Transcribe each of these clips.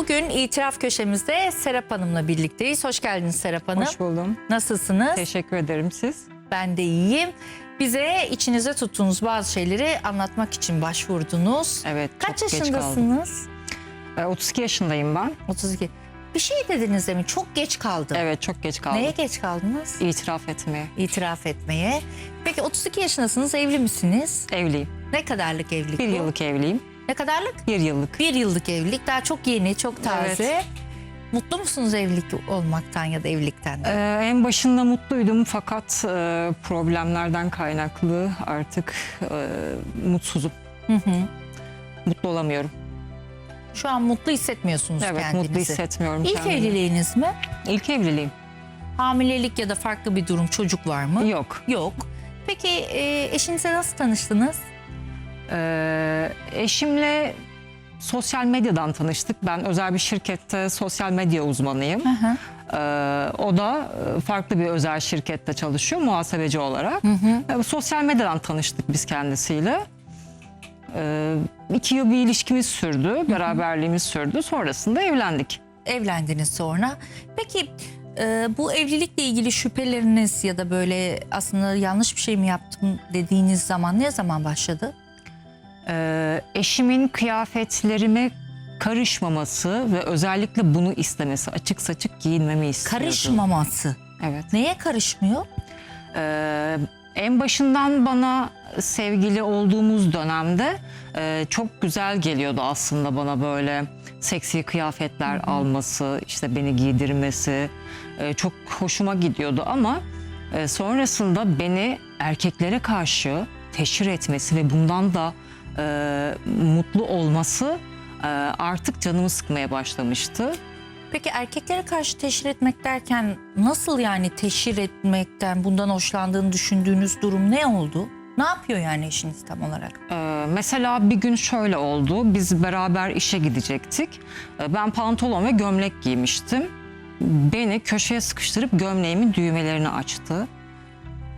Bugün itiraf köşemizde Serap Hanım'la birlikteyiz. Hoş geldiniz Serap Hanım. Hoş buldum. Nasılsınız? Teşekkür ederim siz. Ben de iyiyim. Bize içinize tuttuğunuz bazı şeyleri anlatmak için başvurdunuz. Evet, Kaç çok geç yaşındasınız? Ee, 32 yaşındayım ben. 32. Bir şey dediniz demin çok geç kaldım. Evet, çok geç kaldım. Neye geç kaldınız? İtiraf etmeye. İtiraf etmeye. Peki 32 yaşındasınız, evli misiniz? Evliyim. Ne kadarlık evlilik Bir bu? yıllık evliyim. Ne kadarlık? Bir yıllık. Bir yıllık evlilik. Daha çok yeni, çok taze. Evet. Mutlu musunuz evlilik olmaktan ya da evlilikten? de? Ee, en başında mutluydum fakat e, problemlerden kaynaklı artık e, mutsuzum. Hı hı. Mutlu olamıyorum. Şu an mutlu hissetmiyorsunuz Evet, kendinizi. mutlu hissetmiyorum İlk kendimi. evliliğiniz mi? İlk evliliğim. Hamilelik ya da farklı bir durum, çocuk var mı? Yok. Yok. Peki e, eşinize nasıl tanıştınız? Ee, eşimle sosyal medyadan tanıştık. Ben özel bir şirkette sosyal medya uzmanıyım. Hı hı. Ee, o da e, farklı bir özel şirkette çalışıyor muhasebeci olarak. Ee, sosyal medyadan tanıştık biz kendisiyle. Ee, iki yıl bir ilişkimiz sürdü, beraberliğimiz sürdü. Sonrasında evlendik. Evlendiniz sonra. Peki e, bu evlilikle ilgili şüpheleriniz ya da böyle aslında yanlış bir şey mi yaptım dediğiniz zaman ne zaman başladı? Ee, eşimin kıyafetlerime karışmaması ve özellikle bunu istemesi, açık saçık giyinmemi istiyordu. Karışmaması. Evet. Neye karışmıyor? Ee, en başından bana sevgili olduğumuz dönemde e, çok güzel geliyordu aslında bana böyle seksi kıyafetler alması, işte beni giydirmesi e, çok hoşuma gidiyordu ama e, sonrasında beni erkeklere karşı teşhir etmesi ve bundan da e, mutlu olması e, artık canımı sıkmaya başlamıştı. Peki erkeklere karşı teşhir etmek derken nasıl yani teşhir etmekten bundan hoşlandığını düşündüğünüz durum ne oldu? Ne yapıyor yani eşiniz tam olarak? Ee, mesela bir gün şöyle oldu. Biz beraber işe gidecektik. Ee, ben pantolon ve gömlek giymiştim. Beni köşeye sıkıştırıp gömleğimin düğmelerini açtı.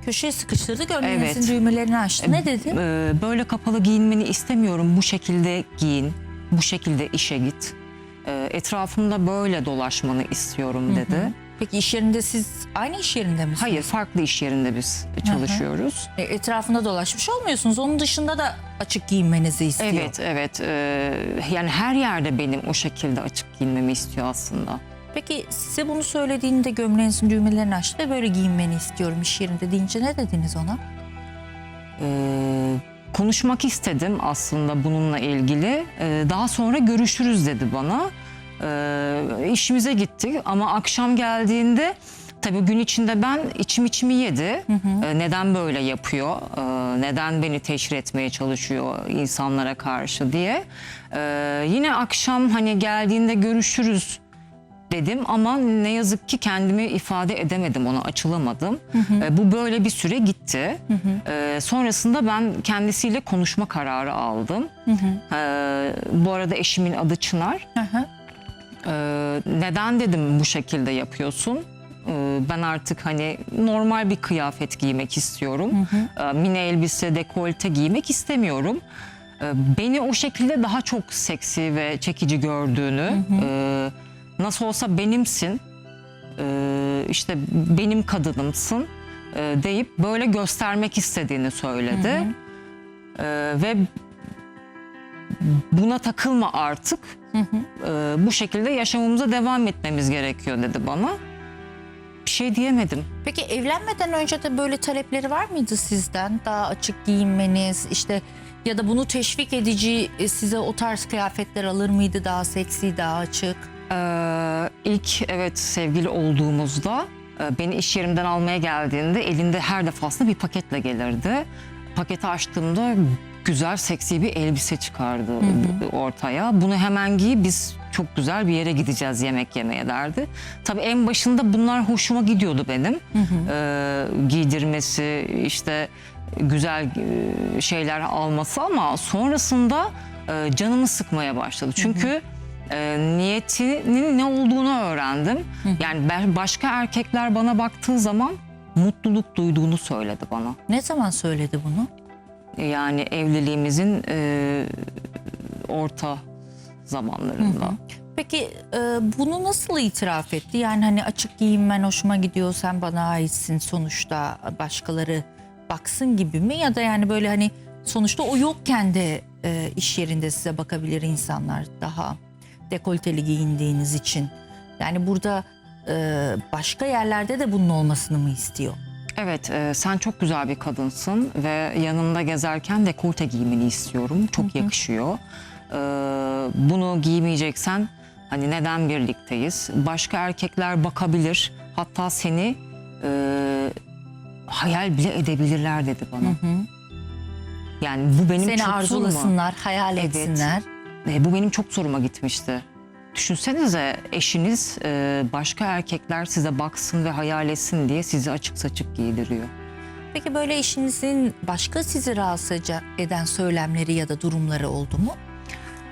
Köşeye sıkıştırdı gömleğinizin Evet. düğmelerini açtı. Ne dedi? Ee, böyle kapalı giyinmeni istemiyorum. Bu şekilde giyin. Bu şekilde işe git. Ee, etrafımda böyle dolaşmanı istiyorum dedi. Peki iş yerinde siz aynı iş yerinde misiniz? Hayır, farklı iş yerinde biz çalışıyoruz. E, Etrafında dolaşmış olmuyorsunuz. Onun dışında da açık giyinmenizi istiyor. Evet, evet. Ee, yani her yerde benim o şekilde açık giyinmemi istiyor aslında. Peki size bunu söylediğinde gömleğinizin düğmelerini açtı ve böyle giyinmeni istiyorum iş yerinde deyince ne dediniz ona? Ee, konuşmak istedim aslında bununla ilgili. Ee, daha sonra görüşürüz dedi bana. Ee, işimize gittik ama akşam geldiğinde tabii gün içinde ben içim içimi yedi. Ee, neden böyle yapıyor? Ee, neden beni teşhir etmeye çalışıyor insanlara karşı diye. Ee, yine akşam hani geldiğinde görüşürüz dedim ama ne yazık ki kendimi ifade edemedim ona açılamadım. Ee, bu böyle bir süre gitti. Ee, sonrasında ben kendisiyle konuşma kararı aldım. Ee, bu arada eşimin adı Çınar. Hı hı. Ee, neden dedim bu şekilde yapıyorsun? Ben artık hani normal bir kıyafet giymek istiyorum. Ee, mini elbise, dekolte giymek istemiyorum. Beni o şekilde daha çok seksi ve çekici gördüğünü, e, nasıl olsa benimsin, e, işte benim kadınımsın e, deyip böyle göstermek istediğini söyledi. E, ve buna takılma artık. E, bu şekilde yaşamımıza devam etmemiz gerekiyor dedi bana. Bir şey diyemedim. Peki evlenmeden önce de böyle talepleri var mıydı sizden? Daha açık giyinmeniz işte ya da bunu teşvik edici size o tarz kıyafetler alır mıydı? Daha seksi, daha açık. Ee, ilk evet sevgili olduğumuzda e, beni iş yerimden almaya geldiğinde elinde her defasında bir paketle gelirdi. Paketi açtığımda güzel seksi bir elbise çıkardı ortaya. Bunu hemen giy biz çok güzel bir yere gideceğiz yemek yemeye derdi. Tabii en başında bunlar hoşuma gidiyordu benim. Ee, giydirmesi işte güzel e, şeyler alması ama sonrasında e, canımı sıkmaya başladı. Çünkü e, niyetinin ne olduğunu öğrendim. Yani ben, başka erkekler bana baktığı zaman mutluluk duyduğunu söyledi bana. Ne zaman söyledi bunu? Yani evliliğimizin e, orta zamanlarında. Peki e, bunu nasıl itiraf etti? Yani hani açık giyinmen hoşuma gidiyor sen bana aitsin sonuçta başkaları baksın gibi mi? Ya da yani böyle hani sonuçta o yokken de e, iş yerinde size bakabilir insanlar daha dekolteli giyindiğiniz için. Yani burada e, başka yerlerde de bunun olmasını mı istiyor? Evet, e, sen çok güzel bir kadınsın ve yanımda gezerken dekolte giymeni istiyorum. Çok yakışıyor. E, bunu giymeyeceksen hani neden birlikteyiz? Başka erkekler bakabilir. Hatta seni e, hayal bile edebilirler dedi bana. Yani bu benim Seni çok arzulasınlar, hayal Evet. etsinler. E, bu benim çok zoruma gitmişti. Düşünsenize eşiniz e, başka erkekler size baksın ve hayal etsin diye sizi açık saçık giydiriyor. Peki böyle eşinizin başka sizi rahatsız eden söylemleri ya da durumları oldu mu?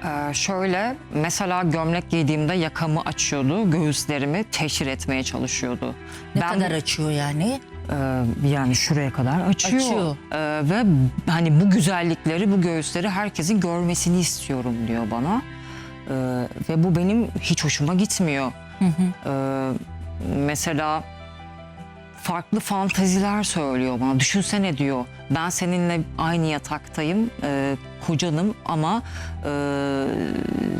Ee, şöyle mesela gömlek giydiğimde yakamı açıyordu, göğüslerimi teşhir etmeye çalışıyordu. Ne Ben- kadar açıyor yani? Ee, yani şuraya kadar açıyor. Açıyor. Ee, ve hani bu güzellikleri, bu göğüsleri herkesin görmesini istiyorum diyor bana. Ee, ve bu benim hiç hoşuma gitmiyor. Ee, mesela farklı fantaziler söylüyor bana. Düşünsene diyor. Ben seninle aynı yataktayım, e, kocanım ama e,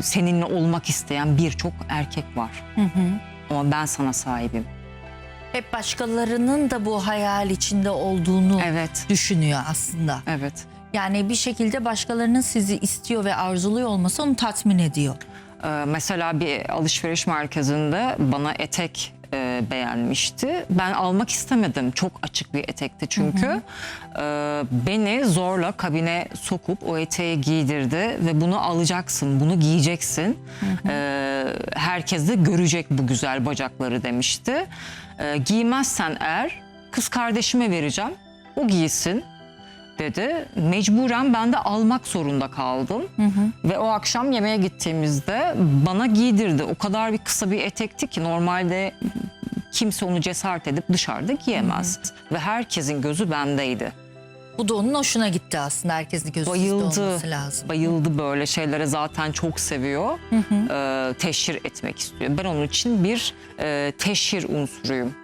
seninle olmak isteyen birçok erkek var. Ama ben sana sahibim. Hep başkalarının da bu hayal içinde olduğunu Evet, düşünüyor aslında. evet. Yani bir şekilde başkalarının sizi istiyor ve arzuluyor olması onu tatmin ediyor. Ee, mesela bir alışveriş merkezinde bana etek e, beğenmişti. Ben almak istemedim. Çok açık bir etekti çünkü. Ee, beni zorla kabine sokup o eteği giydirdi ve bunu alacaksın, bunu giyeceksin. Ee, herkes de görecek bu güzel bacakları demişti. Ee, giymezsen eğer kız kardeşime vereceğim. O giysin dedi. Mecburen ben de almak zorunda kaldım. Ve o akşam yemeğe gittiğimizde bana giydirdi. O kadar bir kısa bir etekti ki normalde kimse onu cesaret edip dışarıda giyemez. Ve herkesin gözü bendeydi. Bu da onun hoşuna gitti aslında. Herkesin gözü Bayıldı. olması lazım. Bayıldı böyle şeylere zaten çok seviyor. Ee, teşhir etmek istiyor. Ben onun için bir e, teşhir unsuruyum.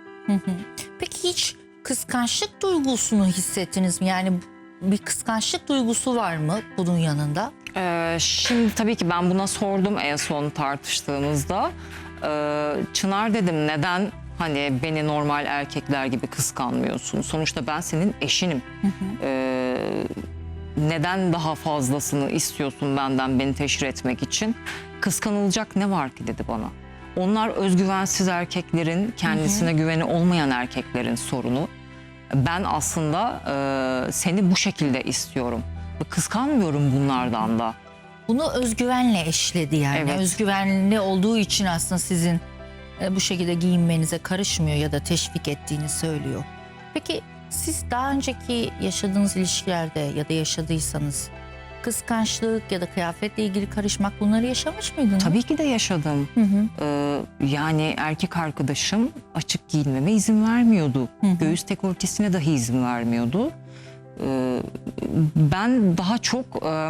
Peki hiç kıskançlık duygusunu hissettiniz mi? Yani bir kıskançlık duygusu var mı bunun yanında? Ee, şimdi tabii ki ben buna sordum en son tartıştığımızda. Ee, Çınar dedim neden hani beni normal erkekler gibi kıskanmıyorsun? Sonuçta ben senin eşinim. Ee, neden daha fazlasını istiyorsun benden beni teşhir etmek için? Kıskanılacak ne var ki dedi bana. Onlar özgüvensiz erkeklerin, kendisine güveni olmayan erkeklerin sorunu. Ben aslında e, seni bu şekilde istiyorum. Kıskanmıyorum bunlardan da. Bunu özgüvenle eşledi yani. Evet. Özgüvenli olduğu için aslında sizin e, bu şekilde giyinmenize karışmıyor ya da teşvik ettiğini söylüyor. Peki siz daha önceki yaşadığınız ilişkilerde ya da yaşadıysanız kıskançlık ya da kıyafetle ilgili karışmak bunları yaşamış mıydınız? Tabii ki de yaşadım. Hı hı. Ee, yani erkek arkadaşım açık giyinmeme izin vermiyordu. Göğüs dekoltesine dahi izin vermiyordu. Ee, ben daha çok e,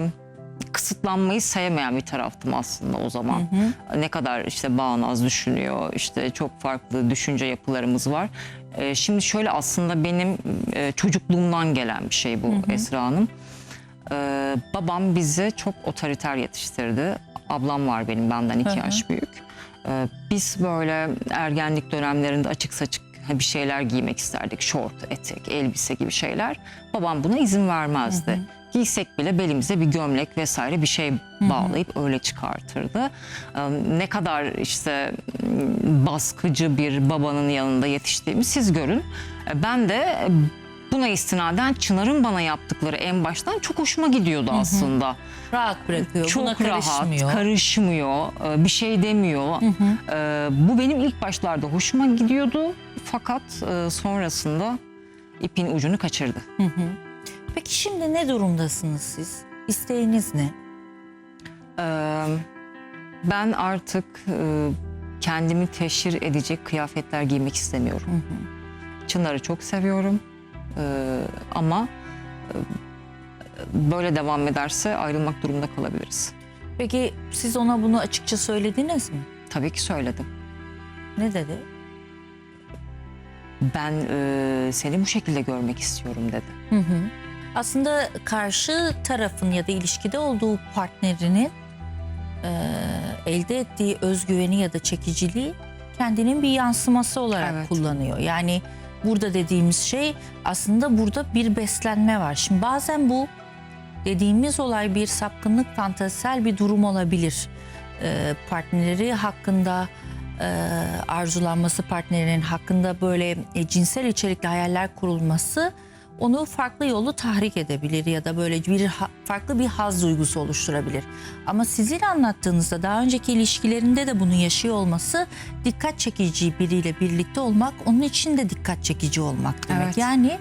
kısıtlanmayı sevmeyen bir taraftım aslında o zaman. Ne kadar işte bağnaz düşünüyor, işte çok farklı düşünce yapılarımız var. Ee, şimdi şöyle aslında benim e, çocukluğumdan gelen bir şey bu Esra Hanım. Ee, babam bizi çok otoriter yetiştirdi. Ablam var benim benden iki Hı hı. yaş büyük. Ee, biz böyle ergenlik dönemlerinde açık saçık bir şeyler giymek isterdik. Şort, etek, elbise gibi şeyler. Babam buna izin vermezdi. Giysek bile belimize bir gömlek vesaire bir şey bağlayıp öyle çıkartırdı. Ee, Ne kadar işte baskıcı bir babanın yanında yetiştiğimi siz görün. Ee, Ben de buna istinaden Çınar'ın bana yaptıkları en baştan çok hoşuma gidiyordu aslında. Rahat bırakıyor. Çok Buna karışmıyor. rahat, karışmıyor, e, bir şey demiyor. E, Bu benim ilk başlarda hoşuma gidiyordu. Fakat e, sonrasında ipin ucunu kaçırdı. Peki şimdi ne durumdasınız siz? İsteğiniz ne? E, Ben artık e, kendimi teşhir edecek kıyafetler giymek istemiyorum. Çınar'ı çok seviyorum. E, Ama e, böyle devam ederse ayrılmak durumunda kalabiliriz. Peki siz ona bunu açıkça söylediniz mi? Tabii ki söyledim. Ne dedi? Ben e, seni bu şekilde görmek istiyorum dedi. Hı hı. Aslında karşı tarafın ya da ilişkide olduğu partnerinin e, elde ettiği özgüveni ya da çekiciliği kendinin bir yansıması olarak Evet. kullanıyor. Yani burada dediğimiz şey aslında burada bir beslenme var. Şimdi bazen bu dediğimiz olay bir sapkınlık fantazisel bir durum olabilir. E, partneri hakkında e, arzulanması partnerinin hakkında böyle e, cinsel içerikli hayaller kurulması onu farklı yolu tahrik edebilir ya da böyle bir farklı bir haz duygusu oluşturabilir. Ama sizin anlattığınızda daha önceki ilişkilerinde de bunu yaşıyor olması dikkat çekici biriyle birlikte olmak onun için de dikkat çekici olmak demek. Evet. Yani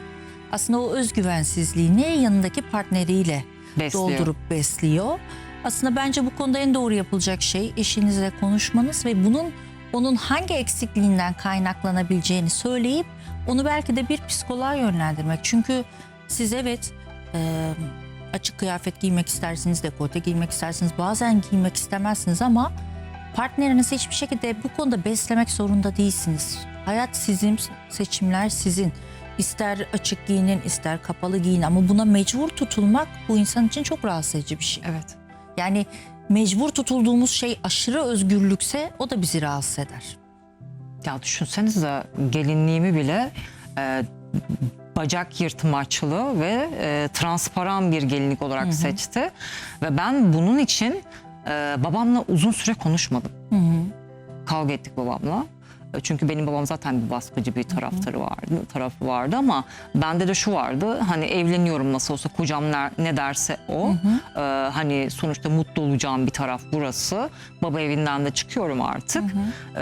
aslında o özgüvensizliğini yanındaki partneriyle Besliyor. doldurup besliyor. Aslında bence bu konuda en doğru yapılacak şey eşinizle konuşmanız ve bunun onun hangi eksikliğinden kaynaklanabileceğini söyleyip onu belki de bir psikoloğa yönlendirmek. Çünkü siz evet e, açık kıyafet giymek istersiniz, dekolte giymek istersiniz, bazen giymek istemezsiniz ama partnerinizi hiçbir şekilde bu konuda beslemek zorunda değilsiniz. Hayat sizin, seçimler sizin. İster açık giyinin, ister kapalı giyin ama buna mecbur tutulmak bu insan için çok rahatsız edici bir şey. Evet. Yani mecbur tutulduğumuz şey aşırı özgürlükse o da bizi rahatsız eder. Ya düşünsenize gelinliğimi bile e, bacak yırtmaçlı ve e, transparan bir gelinlik olarak seçti. Ve ben bunun için e, babamla uzun süre konuşmadım. Kavga ettik babamla. Çünkü benim babam zaten bir baskıcı bir taraftarı vardı, tarafı vardı ama bende de şu vardı. Hani evleniyorum nasıl olsa kocam ne, derse o. E, hani sonuçta mutlu olacağım bir taraf burası. Baba evinden de çıkıyorum artık. E,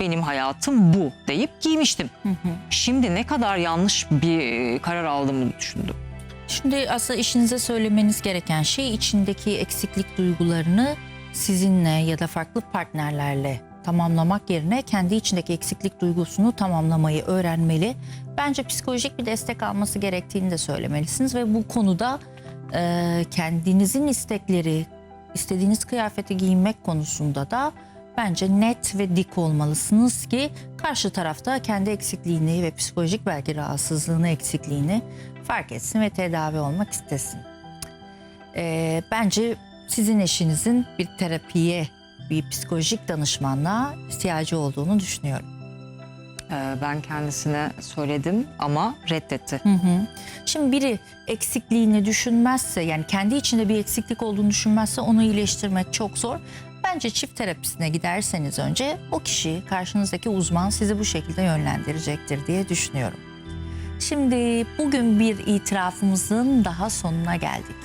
benim hayatım bu deyip giymiştim. Şimdi ne kadar yanlış bir karar aldığımı düşündüm. Şimdi aslında işinize söylemeniz gereken şey içindeki eksiklik duygularını sizinle ya da farklı partnerlerle tamamlamak yerine kendi içindeki eksiklik duygusunu tamamlamayı öğrenmeli. Bence psikolojik bir destek alması gerektiğini de söylemelisiniz ve bu konuda e, kendinizin istekleri, istediğiniz kıyafeti giyinmek konusunda da bence net ve dik olmalısınız ki karşı tarafta kendi eksikliğini ve psikolojik belki rahatsızlığını, eksikliğini fark etsin ve tedavi olmak istesin. Ee, bence sizin eşinizin bir terapiye, bir psikolojik danışmanlığa ihtiyacı olduğunu düşünüyorum. E, ben kendisine söyledim ama reddetti. Hı hı. Şimdi biri eksikliğini düşünmezse yani kendi içinde bir eksiklik olduğunu düşünmezse onu iyileştirmek çok zor. Bence çift terapisine giderseniz önce o kişi karşınızdaki uzman sizi bu şekilde yönlendirecektir diye düşünüyorum. Şimdi bugün bir itirafımızın daha sonuna geldik.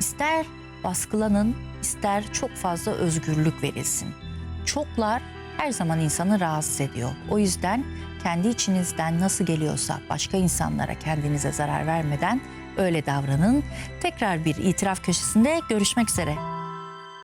İster baskılanın, ister çok fazla özgürlük verilsin. Çoklar her zaman insanı rahatsız ediyor. O yüzden kendi içinizden nasıl geliyorsa başka insanlara kendinize zarar vermeden öyle davranın. Tekrar bir itiraf köşesinde görüşmek üzere.